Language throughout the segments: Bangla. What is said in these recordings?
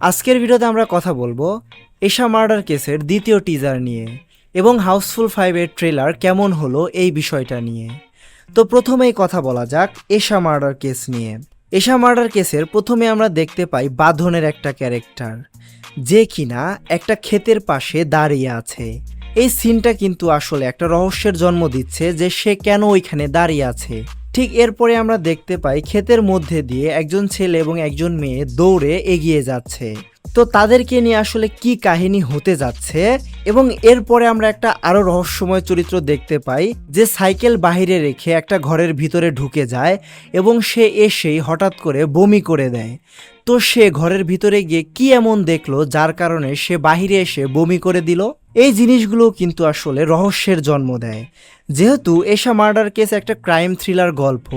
আজকের ভিডিওতে আমরা কথা বলব এশা মার্ডার কেসের দ্বিতীয় টিজার নিয়ে এবং হাউসফুল ফাইভের ট্রেলার কেমন হলো এই বিষয়টা নিয়ে। তো প্রথমেই কথা বলা যাক এশা মার্ডার কেস নিয়ে। এশা মার্ডার কেসের প্রথমে আমরা দেখতে পাই বাঁধনের একটা ক্যারেক্টার, যে কিনা একটা ক্ষেতের পাশে দাঁড়িয়ে আছে। এই সিনটা কিন্তু আসলে একটা রহস্যের জন্ম দিচ্ছে যে সে কেন ওইখানে দাঁড়িয়ে আছে। ঠিক এরপরে আমরা দেখতে পাই ক্ষেতের মধ্যে দিয়ে একজন ছেলে এবং একজন মেয়ে দৌড়ে এগিয়ে যাচ্ছে। তো তাদেরকে নিয়ে আসলে কি কাহিনী হতে যাচ্ছে? এবং এরপরে আমরা একটা আরও রহস্যময় চরিত্র দেখতে পাই, যে সাইকেল বাহিরে রেখে একটা ঘরের ভিতরে ঢুকে যায় এবং সে এসেই হঠাৎ করে বমি করে দেয়। তো সে ঘরের ভিতরে গিয়ে কি এমন দেখল যার কারণে সে বাহিরে এসে বমি করে দিল? এই জিনিসগুলো কিন্তু আসলে রহস্যের জন্ম দেয়। যেহেতু এশা মার্ডার কেস একটা ক্রাইম থ্রিলার গল্প,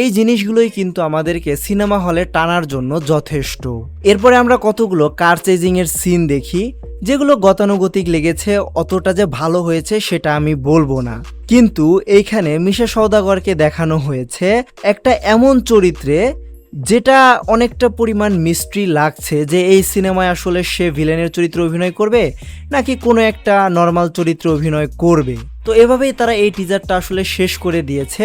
এই জিনিসগুলোই কিন্তু আমাদেরকে সিনেমা হলে টানার জন্য যথেষ্ট। এরপরে আমরা কতগুলো কার চেজিং এর সিন দেখি, যেগুলো গতানুগতিক লেগেছে, অতটা যে ভালো হয়েছে সেটা আমি বলব না। কিন্তু এইখানে মিশা সওদাগরকে দেখানো হয়েছে একটা এমন চরিত্রে যেটা অনেকটা পরিমাণ মিস্ট্রি লাগছে যে এই সিনেমায় আসলে সে ভিলেনের চরিত্র অভিনয় করবে নাকি কোনো একটা নর্মাল চরিত্র অভিনয় করবে। তো এভাবেই তারা এই টিজারটা আসলে শেষ করে দিয়েছে,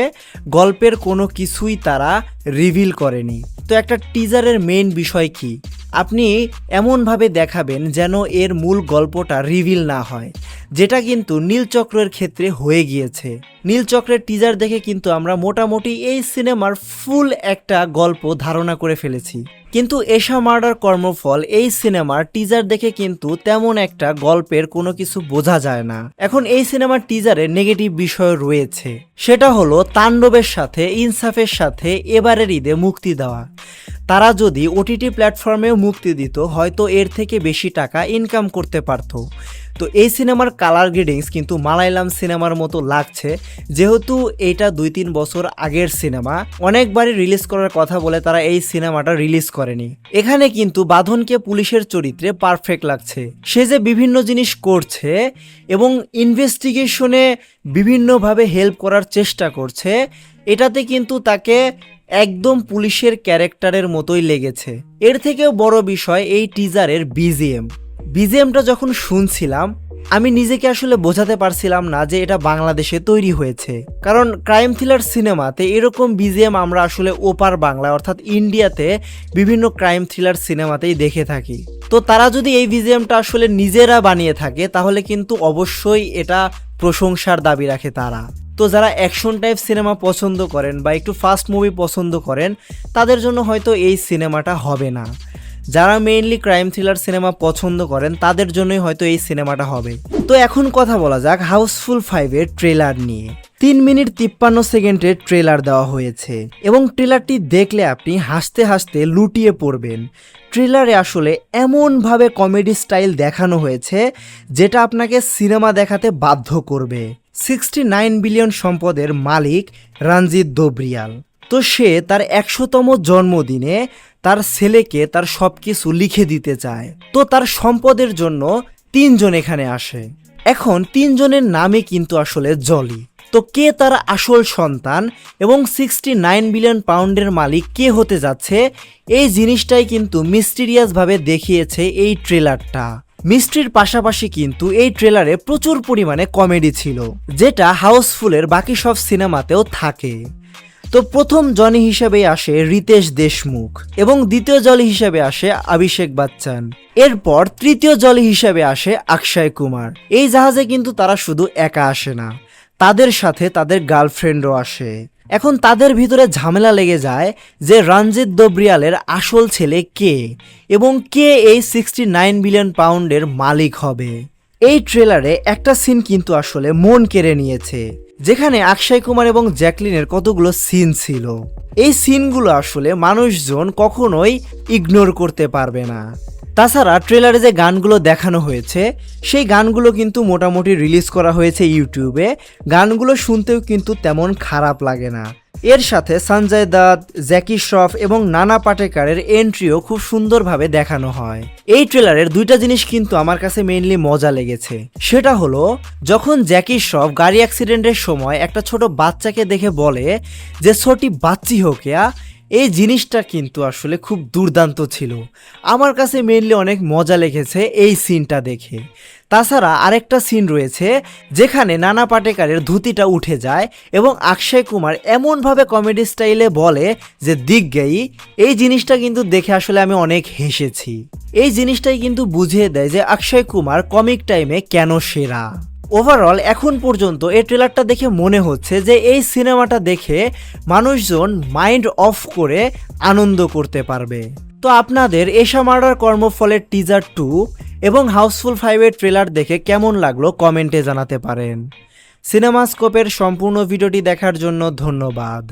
গল্পের কোনো কিছুই তারা রিভিল করেনি। তো একটা টিজারের মেইন বিষয় কি? আপনি এমনভাবে দেখাবেন যেন এর মূল গল্পটা রিভিল না হয়। যেটা কিন্তু নীলচক্রের ক্ষেত্রে হয়ে গিয়েছে। নীলচক্রের টিজার দেখে কিন্তু আমরা মোটামুটি এই সিনেমার ফুল একটা গল্প ধারণা করে ফেলেছি। কিন্তু এশা মার্ডার কর্মফল এই সিনেমার টিজার দেখে কিন্তু তেমন একটা গল্পের কোনো কিছু বোঝা যায় না। এখন এই সিনেমার টিজারে নেগেটিভ বিষয় রয়েছে। সেটা হলো তাণ্ডবের সাথে, ইনসাফের সাথে এবারের ঈদে মুক্তি দেওয়া। তারা যদি ওটিটি প্ল্যাটফর্মেও মুক্তি দিত, হয়তো এর থেকে বেশি টাকা ইনকাম করতে পারতো। তো এই সিনেমার কালার গ্রেডিংস কিন্তু মালায়ালাম সিনেমার মতো লাগছে। যেহেতু এটা দুই তিন বছর আগের সিনেমা, অনেকবারই রিলিজ করার কথা বলে তারা এই সিনেমাটা রিলিজ করেনি। এখানে কিন্তু বাঁধনকে পুলিশের চরিত্রে পারফেক্ট লাগছে। সে যে বিভিন্ন জিনিস করছে এবং ইনভেস্টিগেশনে বিভিন্নভাবে হেল্প করার চেষ্টা করছে, এটাতে কিন্তু তাকে একদম পুলিশের ক্যারেক্টারের মতোই লেগেছে। এর থেকেও বড় বিষয় এই টিজারের বিজিএম বিজিএমটা যখন শুনছিলাম, আমি নিজেকে আসলে বোঝাতে পারছিলাম না যে এটা বাংলাদেশে তৈরি হয়েছে। কারণ ক্রাইম থ্রিলার সিনেমাতে এরকম বিজিএম আমরা আসলে ওপার বাংলা অর্থাৎ ইন্ডিয়াতে বিভিন্ন ক্রাইম থ্রিলার সিনেমাতেই দেখে থাকি। তো তারা যদি এই বিজিএমটা আসলে নিজেরা বানিয়ে থাকে, তাহলে কিন্তু অবশ্যই এটা প্রশংসার দাবি রাখে তারা। তো যারা অ্যাকশন টাইপ সিনেমা পছন্দ করেন বা একটু ফাস্ট মুভি পছন্দ করেন, তাদের জন্য হয়তো এই সিনেমাটা হবে না। যারা মেইনলি ক্রাইম থ্রিলার সিনেমা পছন্দ করেন, তাদের জন্যই হয়তো এই সিনেমাটা হবে। তো এখন কথা বলা যাক হাউসফুল ফাইভের ট্রেলার নিয়ে। তিন মিনিট তিপ্পান্ন সেকেন্ডের ট্রেলার দেওয়া হয়েছে এবং ট্রেলারটি দেখলে আপনি হাসতে হাসতে লুটিয়ে পড়বেন। ট্রেলারে আসলে এমনভাবে কমেডি স্টাইল দেখানো হয়েছে, যেটা আপনাকে সিনেমা দেখাতে বাধ্য করবে। সিক্সটি নাইন বিলিয়ন সম্পদের মালিক রঞ্জিত দোবরিয়াল। তো সে তার একশোতম জন্মদিনে তার ছেলেকে তার সব কিছু লিখে দিতে চায়। তো তার সম্পদের জন্য তিনজন এখানে আসে। এখন তিনজনের নামে কিন্তু আসলে জলি। তো কে তার আসল সন্তান এবং সিক্সটি নাইন বিলিয়ন পাউন্ডের মালিক কে হতে যাচ্ছে, এই জিনিসটাই কিন্তু মিস্টিরিয়াসভাবে দেখিয়েছে এই ট্রেলারটা মিস্ট্রির পাশাপাশি কিন্তু এই ট্রেলারে প্রচুর পরিমাণে কমেডি ছিল, যেটা হাউসফুলের বাকি সব সিনেমাতেও থাকে। তো প্রথম জনি হিসেবে আসে রিতেশ দেশমুখ এবং দ্বিতীয় জলি হিসেবে আসে অভিষেক বচ্চন। এরপর তৃতীয় জলি হিসেবে আসে অক্ষয় কুমার। এই জাহাজে কিন্তু তারা শুধু একা আসে না, তাদের সাথে তাদের গার্লফ্রেন্ডও আসে। এখন তাদের ভিতরে ঝামেলা লেগে যায় যে রঞ্জিত দোবরিয়ালের আসল ছেলে কে এবং কে এই সিক্সটি নাইন বিলিয়ন পাউন্ডের মালিক হবে। এই ট্রেলারে একটা সিন কিন্তু আসলে মন কেড়ে নিয়েছে। যেখানে অক্ষয় কুমার এবং জ্যাকলিনের কতগুলো সিন ছিল। এই সিনগুলো আসলে মানুষজন কখনোই ইগনোর করতে পারবে না। তাছাড়া ট্রেলারে যে গানগুলো দেখানো হয়েছে, সেই গানগুলো কিন্তু মোটামুটি রিলিজ করা হয়েছে ইউটিউবে। গানগুলো শুনতেও কিন্তু তেমন খারাপ লাগে না। এর সাথে সঞ্জয় দত্ত, জ্যাকি শ্রফ এবং নানা পাটেকারের এন্ট্রিও খুব সুন্দরভাবে দেখানো হয়। এই ট্রেলারের দুইটা জিনিস কিন্তু আমার কাছে মেইনলি মজা লেগেছে। সেটা হলো, যখন জ্যাকি শ্রফ গাড়ি অ্যাক্সিডেন্টের সময় একটা ছোট বাচ্চাকে দেখে বলে যে ছোটি বাচ্চি হোক, ইয়া। এই জিনিসটা কিন্তু আসলে খুব দুর্দান্ত ছিল। আমার কাছে মেনলি অনেক মজা লেগেছে এই সিনটা দেখে। তাছাড়া আরেকটা সিন রয়েছে, যেখানে নানা পাটেকারের ধুতিটা উঠে যায় এবং অক্ষয় কুমার এমনভাবে কমেডি স্টাইলে বলে যে দিগ্গেই এই জিনিসটা কিন্তু দেখে আসলে আমি অনেক হেসেছি। এই জিনিসটাই কিন্তু বুঝিয়ে দেয় যে, অক্ষয় কুমার কমিক টাইমে কেন সেরা। ওভারঅল এখন পর্যন্ত এই ট্রেলারটা দেখে মনে হচ্ছে যে এই সিনেমাটা দেখে মানুষজন মাইন্ড অফ করে আনন্দ করতে পারবে। তো আপনাদের এশা মার্ডার কর্মফলের টিজার টু এবং হাউসফুল ফাইভের ট্রেলার দেখে কেমন লাগল কমেন্টে জানাতে পারেন। সিনেমাস্কোপের সম্পূর্ণ ভিডিওটি দেখার জন্য ধন্যবাদ।